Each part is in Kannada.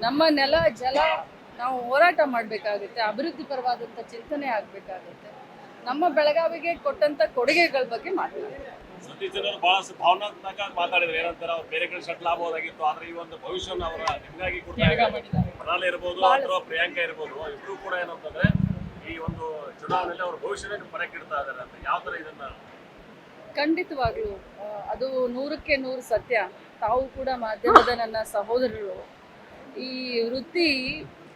ನಮ್ಮ ನೆಲ ಜಲ ನಾವು ಹೋರಾಟ ಮಾಡಬೇಕಾಗುತ್ತೆ ಅಭಿವೃದ್ಧಿ ಪರವಾದಂಥ ಚಿಂತನೆ ಆಗಬೇಕಾಗುತ್ತೆ. ನಮ್ಮ ಬೆಳಗಾವಿಗೆ ಕೊಟ್ಟಂತ ಕೊಡುಗೆಗಳ ಬಗ್ಗೆ ಮಾತನಾಡ್ತಾರೆ ಸತೀಶ್ ಜನರು ಬಹಳಷ್ಟು ಭಾವನಾತ್ಮಕ ಮಾತಾಡಿದ್ರು. ಏನಂತಾರೆ ಅವ್ರು ಬೇರೆ ಕಡೆ ಆಗ್ಬೋದಾಗಿತ್ತು ಆದ್ರೆ ಈ ಒಂದು ಭವಿಷ್ಯನ ಅವರ ನಿಮ್ಗಾಗಿ ಪ್ರಣಾಳಿ ಇರ್ಬೋದು ಬಹಳ- ಅಥವಾ ಪ್ರಿಯಾಂಕಾ ಇರ್ಬೋದು ಇಬ್ರು ಕೂಡ ಏನಂತಂದ್ರೆ ಈ ಒಂದು ಚುನಾವಣೆಯಲ್ಲಿ ಅವ್ರ ಭವಿಷ್ಯನೇ ಪರಕ್ಕಿಡ್ತಾ ಇದಾರೆ ಅಂತ. ಯಾವ ತರ ಇದನ್ನ? ಖಂಡಿತವಾಗ್ಲೂ ಅದು ನೂರಕ್ಕೆ ನೂರು ಸತ್ಯ. ತಾವು ಕೂಡ ಮಾಧ್ಯಮದ ನನ್ನ ಸಹೋದರರು. ಈ ವೃತ್ತಿ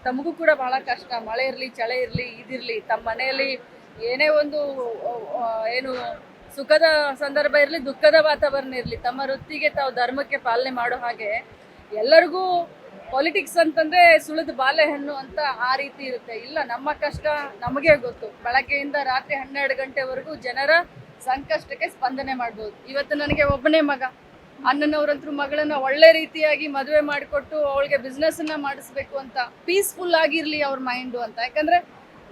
ತಮಗೂ ಕೂಡ ಬಹಳ ಕಷ್ಟ. ಮಳೆ ಇರಲಿ, ಚಳೆ ಇರಲಿ, ಇದಿರಲಿ, ತಮ್ಮ ಮನೆಯಲ್ಲಿ ಏನೇ ಒಂದು ಏನು ಸುಖದ ಸಂದರ್ಭ ಇರಲಿ, ದುಃಖದ ವಾತಾವರಣ ಇರಲಿ, ತಮ್ಮ ವೃತ್ತಿಗೆ ತಾವು ಧರ್ಮಕ್ಕೆ ಪಾಲನೆ ಮಾಡೋ ಹಾಗೆ ಎಲ್ಲರಿಗೂ ಪಾಲಿಟಿಕ್ಸ್ ಅಂತಂದ್ರೆ ಸುಳಿದ ಬಾಳೆಹಣ್ಣು ಅಂತ ಆ ರೀತಿ ಇರುತ್ತೆ. ಇಲ್ಲ, ನಮ್ಮ ಕಷ್ಟ ನಮಗೆ ಗೊತ್ತು. ಬೆಳಗ್ಗೆಯಿಂದ ರಾತ್ರಿ ಹನ್ನೆರಡು ಗಂಟೆವರೆಗೂ ಜನರ ಸಂಕಷ್ಟಕ್ಕೆ ಸ್ಪಂದನೆ ಮಾಡ್ಬೋದು. ಇವತ್ತು ನನಗೆ ಒಬ್ಬನೇ ಮಗ. ಅಣ್ಣನವ್ರಂತರೂ ಮಗಳನ್ನ ಒಳ್ಳೆ ರೀತಿಯಾಗಿ ಮದುವೆ ಮಾಡಿಕೊಟ್ಟು ಅವಳಿಗೆ ಬಿಸ್ನೆಸ್ ಅನ್ನ ಮಾಡಿಸ್ಬೇಕು ಅಂತ ಪೀಸ್ಫುಲ್ ಆಗಿರಲಿ ಅವ್ರ ಮೈಂಡು ಅಂತ. ಯಾಕಂದ್ರೆ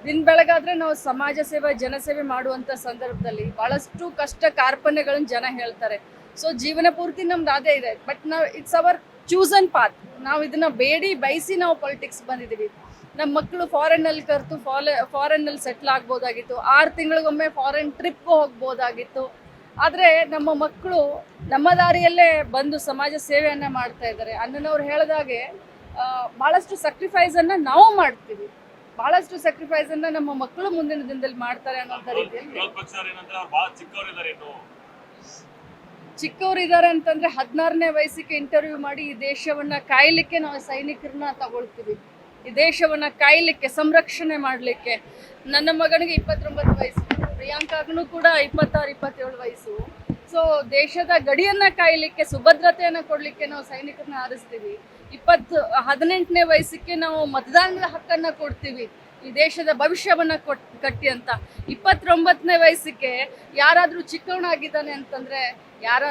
ದಿನ ಬೆಳಗಾದ್ರೆ ನಾವು ಸಮಾಜ ಸೇವೆ ಜನಸೇವೆ ಮಾಡುವಂತ ಸಂದರ್ಭದಲ್ಲಿ ಬಹಳಷ್ಟು ಕಷ್ಟ ಕಾರ್ಪಣ್ಯಗಳನ್ನ ಜನ ಹೇಳ್ತಾರೆ. ಸೊ ಜೀವನ ಪೂರ್ತಿ ನಮ್ದು ಅದೇ ಇದೆ. ಬಟ್ ನಾವು ಇಟ್ಸ್ ಅವರ್ ಚೂಸನ್ ಪಾತ್ ನಾವು ಇದನ್ನ ಬೇಡಿ ಬಯಸಿ ನಾವು ಪೊಲಿಟಿಕ್ಸ್ ಬಂದಿದ್ದೀವಿ ನಮ್ಮ ಮಕ್ಕಳು ಫಾರಿನ್ನಲ್ಲಿ ಕರೆತು ಫಾಲ ಫಾರಿನ್ನಲ್ಲಿ ಸೆಟ್ಲ್ ಆಗ್ಬೋದಾಗಿತ್ತು. ಆರು ತಿಂಗಳಿಗೊಮ್ಮೆ ಫಾರಿನ್ ಟ್ರಿಪ್ ಹೋಗ್ಬೋದಾಗಿತ್ತು. ಆದರೆ ನಮ್ಮ ಮಕ್ಕಳು ನಮ್ಮ ದಾರಿಯಲ್ಲೇ ಬಂದು ಸಮಾಜ ಸೇವೆಯನ್ನ ಮಾಡ್ತಾ ಇದ್ದಾರೆ. ಅಣ್ಣನವ್ರು ಹೇಳಿದಾಗೆ sacrifice ಅನ್ನ ನಾವು ಮಾಡ್ತೀವಿ. ಬಹಳಷ್ಟು sacrifice ಅನ್ನ ನಮ್ಮ ಮಕ್ಕಳು ಮುಂದಿನ ದಿನದಲ್ಲಿ ಮಾಡ್ತಾರೆ ಅನ್ನೋಂಥ ರೀತಿಯಲ್ಲಿ ಚಿಕ್ಕವರಿದ್ದಾರೆ ಅಂತಂದ್ರೆ ಹದಿನಾರನೇ ವಯಸ್ಸಿಗೆ ಇಂಟರ್ವ್ಯೂ ಮಾಡಿ ಈ ದೇಶವನ್ನ ಕಾಯ್ಲಿಕ್ಕೆ ನಾವು ಸೈನಿಕರನ್ನ ತಗೊಳ್ತೀವಿ. ಈ ದೇಶವನ್ನ ಕಾಯ್ಲಿಕ್ಕೆ ಸಂರಕ್ಷಣೆ ಮಾಡಲಿಕ್ಕೆ. ನನ್ನ ಮಗನಿಗೆ ಇಪ್ಪತ್ತೊಂಬತ್ತು ವಯಸ್ಸು. ಪ್ರಿಯಾಂಕಾಗೂ ಕೂಡ ಇಪ್ಪತ್ತಾರು, ಇಪ್ಪತ್ತೇಳು ವಯಸ್ಸು. ಸೊ ದೇಶದ ಗಡಿಯನ್ನ ಕಾಯಲಿಕ್ಕೆ, ಸುಭದ್ರತೆಯನ್ನ ಕೊಡ್ಲಿಕ್ಕೆ ನಾವು ಸೈನಿಕರನ್ನ ಆರಿಸ್ತೀವಿ. ಇಪ್ಪತ್ತು, ಹದಿನೆಂಟನೇ ವಯಸ್ಸಿಗೆ ನಾವು ಮತದಾನದ ಹಕ್ಕನ್ನ ಕೊಡ್ತೀವಿ. ಈ ದೇಶದ ಭವಿಷ್ಯವನ್ನ ಕೊಟ್, ಕಟ್ಟಿ ಅಂತ. ಇಪ್ಪತ್ತೊಂಬತ್ತನೇ ವಯಸ್ಸಿಗೆ ಯಾರಾದ್ರೂ ಚಿಕ್ಕವನಾಗಿದ್ದಾನೆ ಅಂತಂದ್ರೆ ಯಾರ,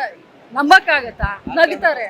ನಂಬಕ್ಕಾಗತ್ತಾ? ನಗ್ತಾರೆ.